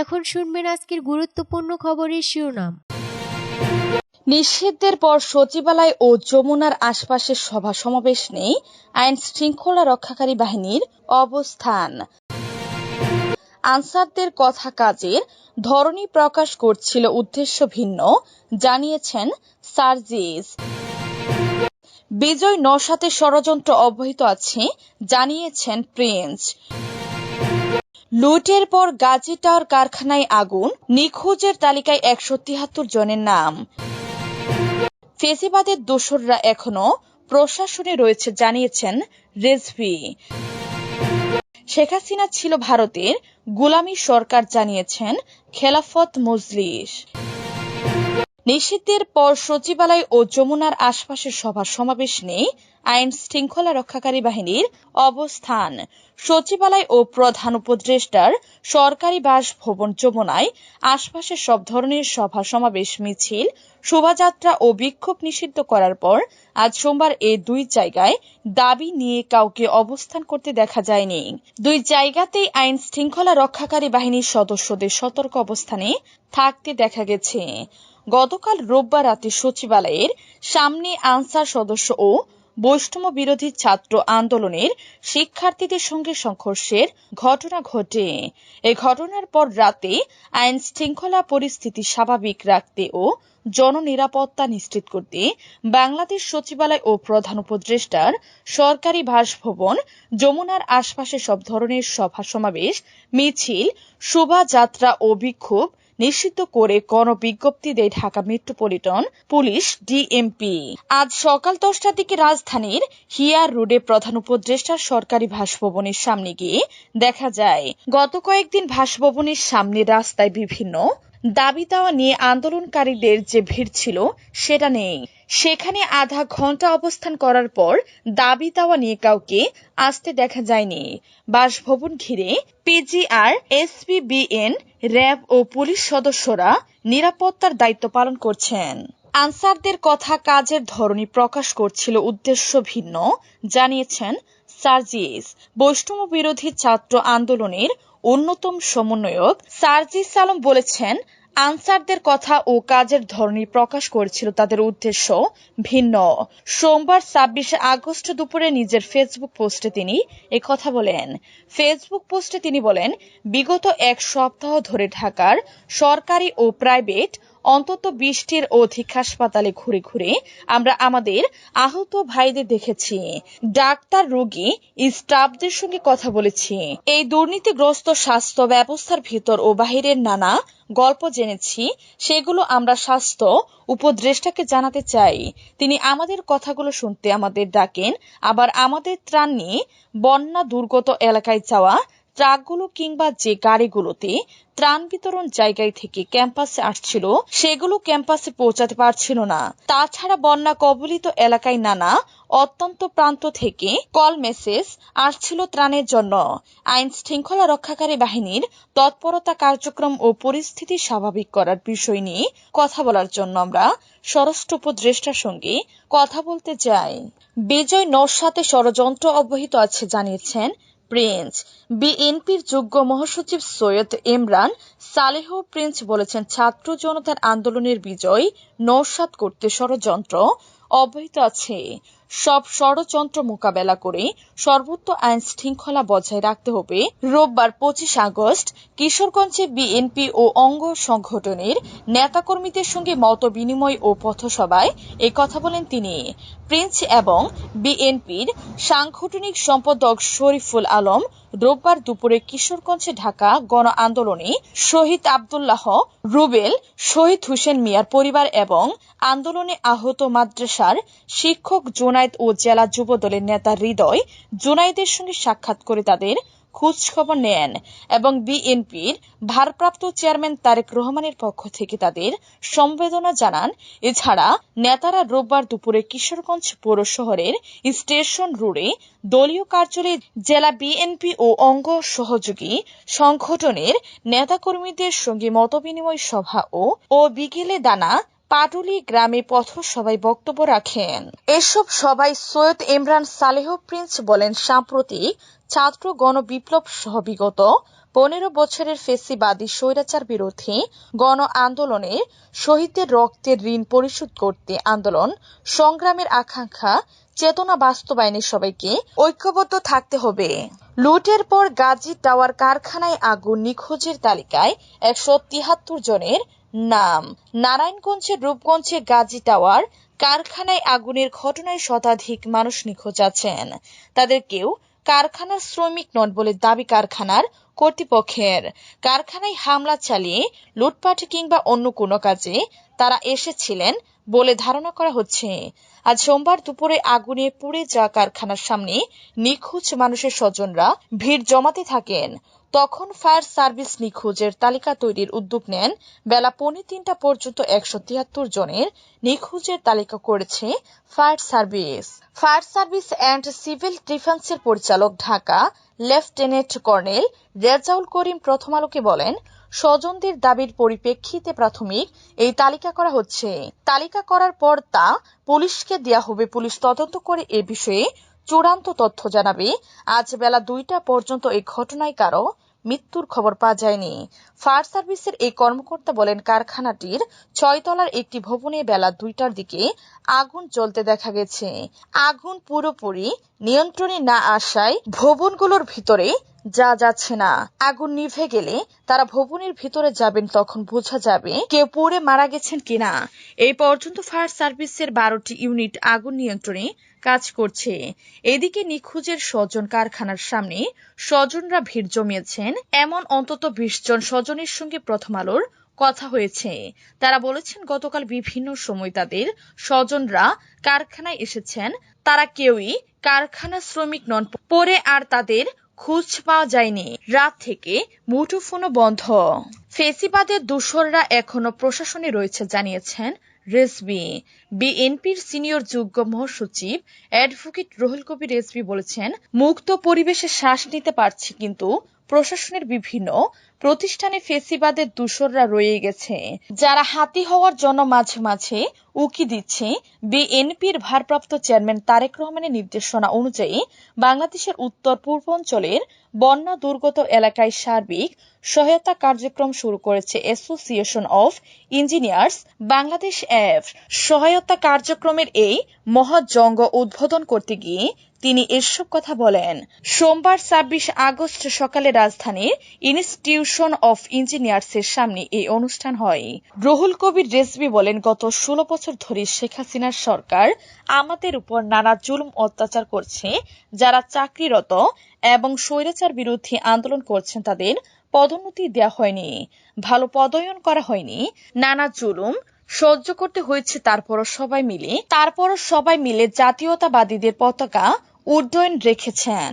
এখন শুনবেন আজকের গুরুত্বপূর্ণ খবরের শিরোনাম। নিষিদ্ধের পর সচিবালয় ও যমুনার আশপাশে সভা সমাবেশ নেই, আইন শৃঙ্খলা রক্ষাকারী বাহিনীর অবস্থান। আনসারদের কথা কাজের ধরনী প্রকাশ করছিল উদ্দেশ্য ভিন্ন, জানিয়েছেন সার্জিস। বিজয় নসাতে ষড়যন্ত্র অব্যাহত আছে, জানিয়েছেন প্রিন্স। লুটের পর গাজী টাওয়ার কারখানায় আগুন, নিখোঁজের তালিকায় একশো তিয়াত্তর জনের নাম। ফেসিবাদের দোসররা এখনও প্রশাসনে রয়েছে, জানিয়েছেন রেজভি। শেখ হাসিনা ছিল ভারতের গুলামী সরকার, জানিয়েছেন খেলাফত মজলিস। নিষিদ্ধের পর সচিবালয় ও যমুনার আশপাশের সভা সমাবেশ নেই আইন শৃঙ্খলা রক্ষাকারী বাহিনীর অবস্থান। সচিবালয় ও প্রধান উপদেষ্টার সরকারি বাসভবন যমুনায় আশপাশে সব ধরনের সভা, সমাবেশ, মিছিল, শোভাযাত্রা ও বিক্ষোভ নিষিদ্ধ করার পর আজ সোমবার এই দুই জায়গায় দাবি নিয়ে কাউকে অবস্থান করতে দেখা যায়নি। দুই জায়গাতেই আইন শৃঙ্খলা রক্ষাকারী বাহিনীর সদস্যদের সতর্ক অবস্থানে থাকতে দেখা গেছে। গতকাল রোববার রাতে সচিবালয়ের সামনে আনসার সদস্য ও বৈষম্য বিরোধী ছাত্র আন্দোলনের শিক্ষার্থীদের সঙ্গে সংঘর্ষের ঘটনা ঘটে। এই ঘটনার পর রাতে আইন শৃঙ্খলা পরিস্থিতি স্বাভাবিক রাখতে ও জননিরাপত্তা নিশ্চিত করতে বাংলাদেশ সচিবালয় ও প্রধান উপদেষ্টার সরকারি বাসভবন, যমুনার আশপাশে সব ধরনের সভা সমাবেশ মিছিল, শোভাযাত্রা ও বিক্ষোভ নিষিদ্ধ করে গণবিজ্ঞপ্তি দেয় ঢাকা মেট্রোপলিটন পুলিশ ডিএমপি আজ সকাল দশটার দিকে রাজধানীর হিয়ার রোডে প্রধান উপদেষ্টার সরকারি ভাসভবনের সামনে গিয়ে দেখা যায়, গত কয়েকদিন ভাসভবনের সামনে রাস্তায় বিভিন্ন দাবি দেওয়া নিয়ে আন্দোলনকারীদের যে ভিড় ছিল, সেটা নেই। সেখানে আধা ঘণ্টা অবস্থান করার পর দাবি দেওয়া নিয়ে কাউকে আসতে দেখা যায়নি। বাসভবন ঘিরে পিজিআর, এসপিবিএন, র্যাব ও পুলিশ সদস্যরা নিরাপত্তার দায়িত্ব পালন করছেন। আনসারদের কথা কাজের ধরনী প্রকাশ করছিল উদ্দেশ্য ভিন্ন, জানিয়েছেন সার্জিস। বৈষ্ণব বিরোধী ছাত্র আন্দোলনের অন্যতম সমন্বয়ক সার্জিস আলম বলেছেন আনসারদের কথা ও কাজের ধরনই প্রকাশ করেছিল তাদের উদ্দেশ্য ভিন্ন। সোমবার ছাব্বিশে আগস্ট দুপুরে নিজের ফেসবুক পোস্টে তিনি কথা বলেন। ফেসবুক পোস্টে তিনি বলেন, বিগত এক সপ্তাহ ধরে ঢাকার সরকারি ও প্রাইভেট অন্তত বিশটির অধিক হাসপাতালে ঘুরে ঘুরে আমরা আমাদের আহত ভাইদের দেখেছি। ডাক্তার, রোগী, স্টাফদের সঙ্গে কথা বলেছি। এই দুর্নীতিগ্রস্ত স্বাস্থ্য ব্যবস্থার ভিতর ও বাহিরের নানা গল্প জেনেছি। সেগুলো আমরা স্বাস্থ্য উপদেষ্টাকে জানাতে চাই। তিনি আমাদের কথাগুলো শুনতে আমাদের ডাকেন। আবার আমাদের ত্রাণ নিয়ে বন্যা দুর্গত এলাকায় যাওয়া ট্রাকগুলো কিংবা যে গাড়িগুলোতে ত্রাণ বিতরণ জায়গায় থেকে ক্যাম্পাসে আসছিল, সেগুলো ক্যাম্পাসে পৌঁছাতে পারছিল না। তাছাড়া বন্যা কবলিত এলাকায় নানা অত্যন্ত প্রান্ত থেকে কল মেসেজ আসছিল ত্রাণের জন্য। আইন শৃঙ্খলা রক্ষাকারী বাহিনীর তৎপরতা কার্যক্রম ও পরিস্থিতি স্বাভাবিক করার বিষয় নিয়ে কথা বলার জন্য আমরা স্বরাষ্ট্র উপদেষ্টার সঙ্গে কথা বলতে চাই। বিজয় নস্বাতে ষড়যন্ত্র অব্যাহত আছে, জানিয়েছেন প্রিন্স। বিএনপির যোগ্য মহাসচিব সৈয়দ ইমরান, সালেহ প্রিন্স বলেছেন, ছাত্র জনতার আন্দোলনের বিজয় নৌসাদ করতে ষড়যন্ত্র। অব্যাহত আছে। সব ষড়যন্ত্র মোকাবেলা করে সর্বোচ্চ আইন শৃঙ্খলা বজায় রাখতে হবে। রোববার পঁচিশ আগস্ট কিশোরগঞ্জে বিএনপি ও অঙ্গ সংগঠনের নেতাকর্মীদের সঙ্গে মত বিনিময় ও পথসভায় এ কথা বলেন তিনি। প্রিন্স এবং বিএনপির সাংগঠনিক সম্পাদক শরীফুল আলম রোববার দুপুরে কিশোরগঞ্জে ঢাকা গণ আন্দোলনে শহীদ আবদুল্লাহ রুবেল, শহীদ হোসেন মিয়ার পরিবার এবং আন্দোলনে আহত মাদ্রাসার শিক্ষক জোনায়েদ ও জেলা যুবদলের নেতা হৃদয় জোনায়েদের সঙ্গে সাক্ষাৎ করে তাদের খোঁজ খবর নেন এবং বিএনপির ভারপ্রাপ্ত চেয়ারম্যান তারেক রহমানের পক্ষ থেকে তাদের সমবেদনা জানান। এছাড়া নেতারা রোববার দুপুরে কিশোরগঞ্জ পৌর শহরের স্টেশন রোডে দলীয় কার্যালয়ে জেলা বিএনপি ও অঙ্গ সহযোগী সংগঠনের নেতাকর্মীদের সঙ্গে মতবিনিময় সভা ও বিকেলে দানা পাটুলি গ্রামে পথসভায় বক্তব্য রাখেন। এসব সভায় সৈয়দ ইমরান সালেহ, প্রিন্স বলেন, সাম্প্রতিক ছাত্র গণবিপ্লব সহ বিগত পনেরো বছরের ফেসিবাদী স্বৈরাচার বিরোধী গণ আন্দোলনে শহীদদের রক্তের ঋণ পরিশোধ করতে আন্দোলন, সংগ্রামের আকাঙ্ক্ষা, চেতনা বাস্তবায়নে সবাইকে ঐক্যবদ্ধ থাকতে হবে। লুটের পর গাজী টাওয়ার কারখানায় আগুন নিখোঁজের তালিকায় একশো তিয়াত্তর জনের নাম। নারায়ণগঞ্জের রূপগঞ্জে গাজী টাওয়ার, কারখানায় আগুনের ঘটনায় শতাধিক মানুষ নিখোঁজ আছেন। তাদের কেউ কারখানার শ্রমিক নন বলে দাবি কারখানার কর্তৃপক্ষের। কারখানায় হামলা চালিয়ে, লুটপাট কিংবা অন্য কোনো কাজে তারা এসেছিলেন বলে ধারণা করা হচ্ছে। আজ সোমবার দুপুরে আগুনে পুড়ে যাওয়া কারখানার সামনে নিখোঁজ মানুষের স্বজনরা ভিড় জমাতে থাকেন। তখন ফায়ার সার্ভিস নিখোঁজের তালিকা তৈরির উদ্যোগ নেন। বেলা পৌনে তিনটা পর্যন্ত একশো তিয়াত্তর জনের নিখোঁজের তালিকা করেছে fire service. Fire service and civil ডিফেন্সের পরিচালক ঢাকা লেফটেন্যান্ট কর্নেল রেজাউল করিম প্রথম আলোকে বলেন, স্বজনদের দাবির পরিপ্রেক্ষিতে প্রাথমিক এই তালিকা করা হচ্ছে। তালিকা করার পর তা পুলিশকে দেয়া হবে। পুলিশ তদন্ত করে এ বিষয়ে চূড়ান্ত তথ্য জানাবে। আজ বেলা দুইটা পর্যন্ত এই ঘটনায় কারও মৃত্যুর খবর পাওয়া যায়নি। ফায়ার সার্ভিসের এই কর্মকর্তা বলেন, কারখানাটির ছয়তলার একটি ভবনে বেলা দুইটার দিকে আগুন জ্বলতে দেখা গেছে। আগুন পুরোপুরি নিয়ন্ত্রণে না আসায় ভবনগুলোর ভিতরে যা যাচ্ছে না। আগুন নিভে গেলে তারা ভবনের ভিতরে যাবেন তখন বোঝা যাবে কেউ পড়ে মারা গেছেন কিনা। এই পর্যন্ত ফায়ার সার্ভিসের বারোটি ইউনিট আগুন নিয়ন্ত্রণে কাজ করছে। এদিকে নিখোঁজের স্বজন কারখানার সামনে স্বজনরা ভিড় জমিয়েছেন। এমন অন্তত বিশ জন স্বজনের সঙ্গে প্রথম আলোর কথা হয়েছে। তারা বলেছেন, গতকাল বিভিন্ন সময় তাদের স্বজনরা কারখানায় এসেছেন। তারা কেউই কারখানা শ্রমিক নন। পরে আর তাদের খোঁজ পাওয়া যায়নি। রাত থেকে মুঠোফোনও বন্ধ। ফেসিবাদের দূষররা এখনও প্রশাসনে রয়েছে, জানিয়েছেন রেসবি। বিএনপির সিনিয়র যুগ্ম মহাসচিব অ্যাডভোকেট রুহুল কবির রেসবি বলেছেন, মুক্ত পরিবেশে শ্বাস নিতে পারছি, কিন্তু প্রশাসনের বিভিন্ন প্রতিষ্ঠানে ফেসিবাদের দূষররা রয়ে গেছে। যারা হাতি হওয়ার জন্য মাঝে মাঝে উকি দিচ্ছে, বিএনপির ভারপ্রাপ্ত চেয়ারম্যান তারেক রহমানের নির্দেশনা অনুযায়ী বাংলাদেশের উত্তর পূর্বাঞ্চলের বন্যা দুর্গত এলাকায় সার্বিক সহায়তা কার্যক্রম শুরু করেছে association of engineers Bangladesh F সহায়তা কার্যক্রমের এই মহাজঙ্গ উদ্বোধন করতে গিয়ে তিনি এসব কথা বলেন। সোমবার ছাব্বিশ আগস্ট সকালে রাজধানীর ইনস্টিটিউশন অফ ইঞ্জিনিয়ার্সের সামনে এই অনুষ্ঠান হয়। রুহুল কবির রেজবি বলেন, গত ষোলো বছর ধরে শেখ হাসিনার সরকার আমাদের উপর নানা জুলুম অত্যাচার করছে। যারা চাকরিরত এবং স্বৈরাচার বিরোধী আন্দোলন করছেন তাদের পদোন্নতি দেওয়া হয়নি। ভালো পদয়ন করা হয়নি। নানা জুলুম সহ্য করতে হয়েছে তারপরও সবাই মিলে তারপরও সবাই মিলে জাতীয়তাবাদীদের পতাকা উড্ডয়ন রেখেছেন।